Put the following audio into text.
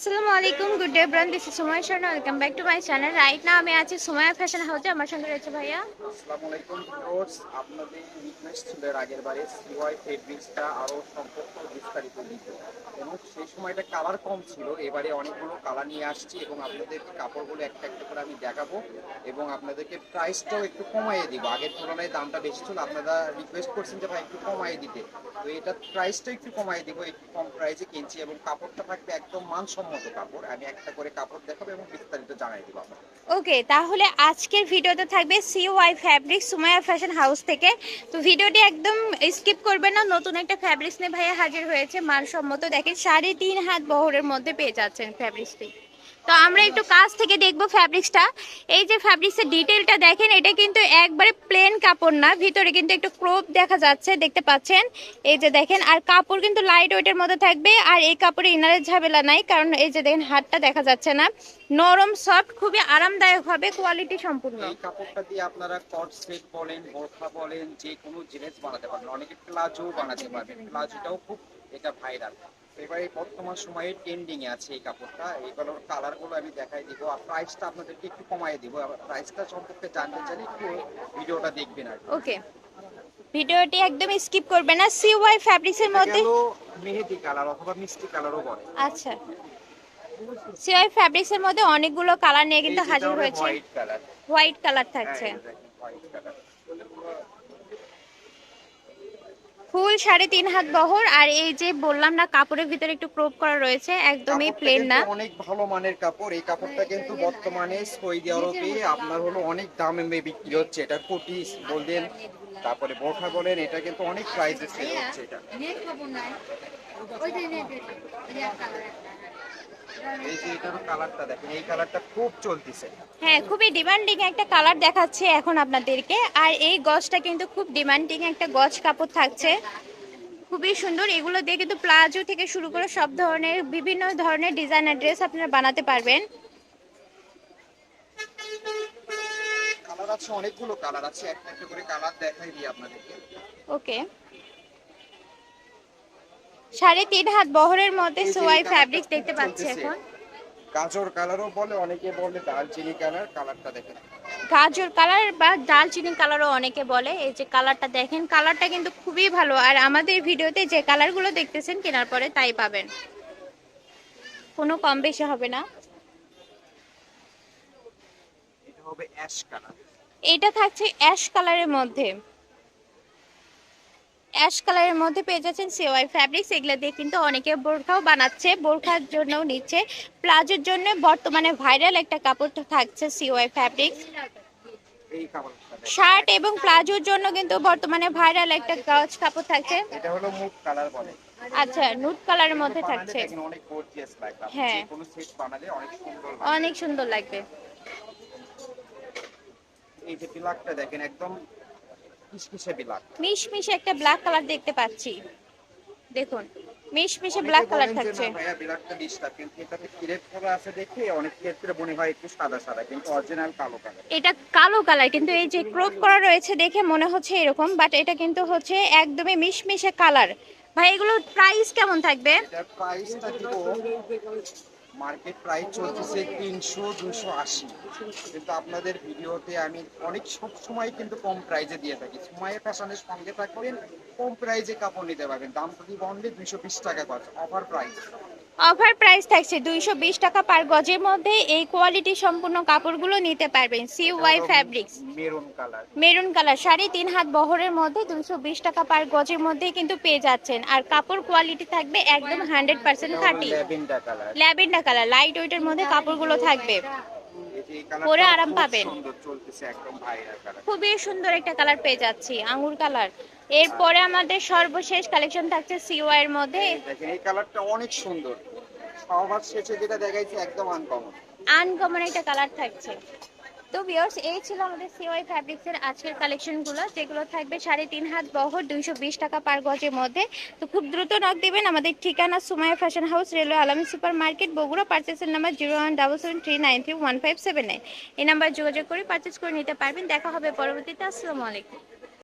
আসসালামু আলাইকুম good day bran this is Sumaiya Sharma welcome back to my channel right না আমি আছি সুমাইয়া ফ্যাশন হাউসে আমার সঙ্গে রয়েছে ভাইয়া। আসসালামু আলাইকুম ভিউয়ার্স আপনাদের রিকোয়েস্ট ছিল আগের বারে। সিওয়াই ফেব্রিক্সটা আরও সম্পর্ক বিস্তারিত দিতে। এবং সেই সময়টা কালার কম ছিল। এবারে অনেকগুলো কালার নিয়ে আসছি এবং আপনাদের কাপড়গুলো একটা একটা করে আমি দেখাবো। এবং আপনাদেরকে প্রাইসটাও একটু কমাইয়ে দিব। আগের তুলনায় দামটা বেশি ছিল। আপনারা রিকোয়েস্ট করছেন যে, ভাই, একটু কমাইয়ে দিতে। তো এটা প্রাইসটা একটু কমাইয়ে দিব। একটু কম প্রাইসে কিনছি এবং কাপড়টা থাকবে একদম মানসম্মত। ওকে, তাহলে আজকের ভিডিওতে থাকবে C Y fabric Sumaiya fashion house থেকে। তো ভিডিওটি একদম স্কিপ করবেন না, নতুন একটা ফ্যাব্রিক্স নিয়ে ভাইয়া হাজির হয়েছে। মানসম্মত দেখেন, সাড়ে তিন হাত বহরের মধ্যে পেয়ে যাচ্ছেন ফ্যাব্রিক্সটি তো আমরা একটু কাছ থেকে দেখব ফ্যাব্রিক্সটা এই যে ফ্যাব্রিক্সের ডিটেলটা দেখেন, এটা কিন্তু একবারে প্লেন কাপড় না, ভিতরে কিন্তু একটু ক্রোপ দেখা যাচ্ছে, দেখতে পাচ্ছেন? এই যে দেখেন, আর কাপড় কিন্তু লাইট ওয়েটের মধ্যে থাকবে, আর এই কাপড়ে ইনারের ঝামেলা নাই, কারণ এই যে দেখেন, হাতটা দেখা যাচ্ছে না। নরম সফট খুবই আরামদায়ক হবে কোয়ালিটি সম্পূর্ণ। এই কাপড়টা দিয়ে আপনারা কট সেট বলেন, বোরখা বলেন যে কোনো জিনিস বানাতে পারবেন। অনেকে প্লাজো বানাতে পারবেন। প্লাজোটাও খুব এটা ভাইরাল এবারে বর্তমান সময়ে ট্রেন্ডিং এ আছে এই কাপড়টা। এইগুলোর কালারগুলো আমি দেখাই দিব আর প্রাইসটা আপনাদেরকে একটু কমাই দিব। প্রাইসটা সম্পর্কে জানতে চাইলে একটু ভিডিওটা দেখবেন আর ওকে ভিডিওটি একদম স্কিপ করবে না। সিওয়াই ফ্যাব্রিক্সের এটা মধ্যে? মেহেদি কালার অথবা মিষ্টি কালারও বলে। আচ্ছা। সিওয়াই ফ্যাব্রিক্সের মধ্যে অনেকগুলো কালার নিয়ে কিন্তু হাজির হয়েছে। হোয়াইট কালার হোয়াইট কালার থাকছে। হোয়াইট কালার ফুল সাড়ে তিন হাত বহর আর এই যে বললাম না কাপড়ের ভিতরে একটু ক্রোপ করা রয়েছে একদমই প্লেন না। অনেক ভালো মানের কাপড়। এই কাপড়টা কিন্তু বর্তমানে সৌদি আরবে আপনার হলো অনেক দামে বিক্রি হচ্ছে। এটা কোটি বললেন তারপরে বোরখা বলেন এটা কিন্তু অনেক প্রাইসে সেল হচ্ছে এটা। এই যে এটার কালারটা দেখেন এই কালারটা খুব চলতেছে। হ্যাঁ খুবই ডিমান্ডিং একটা কালার দেখাচ্ছে এখন আপনাদেরকে। আর এই গজটা কিন্তু খুব ডিমান্ডিং একটা গজ কাপড় থাকছে। খুবই সুন্দর। এগুলো দিয়ে কিন্তু প্লাজো থেকে শুরু করে সব ধরনের বিভিন্ন ধরনের ডিজাইনার ড্রেস আপনারা বানাতে পারবেন। কালার আছে অনেকগুলো কালার আছে। একটা একটা করে কালার দেখাই দিই আপনাদেরকে। ওকে সাড়ে তিন হাত বহরের মধ্যে সোয়াই ফ্যাব্রিক দেখতে পাচ্ছি এখন। গাজর কালারও বলে অনেকে বলে দালচিনি কালার কালারটা দেখেন গাজর কালার বা ডালচিনি কালারও অনেকে বলে। এই যে কালারটা দেখেন কালারটা কিন্তু খুবই ভালো। আর আমাদের ভিডিওতে যে কালারগুলো দেখতেছেন কেনার পরে তাই পাবেন। কোনো কম বেশি হবে না। এটা থাকছে অ্যাশ কালারের মধ্যে। অ্যাশ কালারের মধ্যে পেয়ে যাচ্ছেন সেওয়াই ফ্যাব্রিক্স এগুলো দিয়ে কিন্তু অনেকে বোরখাও বানাচ্ছে বোরখার জন্যও নিচ্ছে। প্লাজোর জন্য বর্তমানে ভাইরাল একটা কাপড় থাকছে সিওয়াই ফ্যাব্রিক্স। শার্ট এবং প্লাজোর জন্য কিন্তু বর্তমানে ভাইরাল একটা গজ কাপড় থাকছে। এটা হলো মুভ কালার বলে। আচ্ছা নুট কালারের মধ্যে থাকছে। হ্যাঁ। যে সেট বানালে অনেক সুন্দর লাগবে। অনেক সুন্দর লাগবে। এই যে বিলাকটা দেখেন একদম কিসকিসে বিলাক মিশমিশে একটা ব্ল্যাক কালার দেখতে পাচ্ছি। দেখুন মিশমিশে ব্ল্যাক কালার থাকছে। ভাইয়া ডিস্টার্ব কিন্তু এটাতে ক্রিয়েট করা আছে দেখে অনেক ক্ষেত্রে মনে হয় একটু সাদা সাদা কিন্তু অরিজিনাল কালো কালার এটা কালো কালার কিন্তু এই যে ক্রপ করা রয়েছে দেখে মনে হচ্ছে এরকম বাট এটা কিন্তু হচ্ছে একদমই মিশমিশে কালার ভাই এগুলোর প্রাইস কেমন থাকবে? প্রাইসটা দিব মার্কেট প্রাইস চলতেছে তিনশো দুশো আশি। কিন্তু আপনাদের ভিডিওতে আমি অনেক সব সময় কিন্তু কম প্রাইজে দিয়ে থাকি। সময়ে ফ্যাশনের সঙ্গে থাকবেন, কম প্রাইজে কাপড় নিতে পারবেন। দাম দিব বন্ধে দুইশো বিশ টাকা করে, অফার প্রাইস। অফার প্রাইস থাকছে দুইশো বিশ টাকা পার গজের মধ্যে। এই কোয়ালিটি সম্পূর্ণ কাপড়গুলো নিতে পারবেন। C Y fabrics maroon colour sari তিন হাত বহরের মধ্যে দুইশো বিশ টাকা পার গজের মধ্যে কিন্তু পেয়ে যাচ্ছেন। আর কাপড় কোয়ালিটি থাকবে একদম হান্ড্রেড পার্সেন্ট খাঁটি ল্যাবেন্ডা ল্যাভেন্ডার কালার লাইট ওয়েটের মধ্যে কাপড়গুলো থাকবে। পরে আরাম পাবেন। খুবই সুন্দর একটা কালার পেয়ে যাচ্ছি আঙ্গুর কালার এরপরে আমাদের সর্বশেষ কালেকশন থাকছে সিওয়াই এর মধ্যে। দেখেন এই কালারটা অনেক সুন্দর। সবার শেষে যেটা দেখাইছি একদম আনকমন আনকমন একটা কালার থাকছে। তো ভিউয়ার্স এই ছিল আমাদের সিওয়াই ফ্যাব্রিক্সের আজকের কালেকশনগুলো যেগুলো থাকবে সাড়ে তিন হাত বহর, দুইশো বিশ টাকা পার গজের মধ্যে। তো খুব দ্রুত নক দেবেন আমাদের ঠিকানা Sumaiya fashion house railway Alami super market Bogura পার্চেসের number zero one double seven three nine three one five seven nine এই নাম্বার যোগাযোগ করে পার্চেস করে নিতে পারবেন। দেখা হবে পরবর্তীতে। আসসালামু আলাইকুম।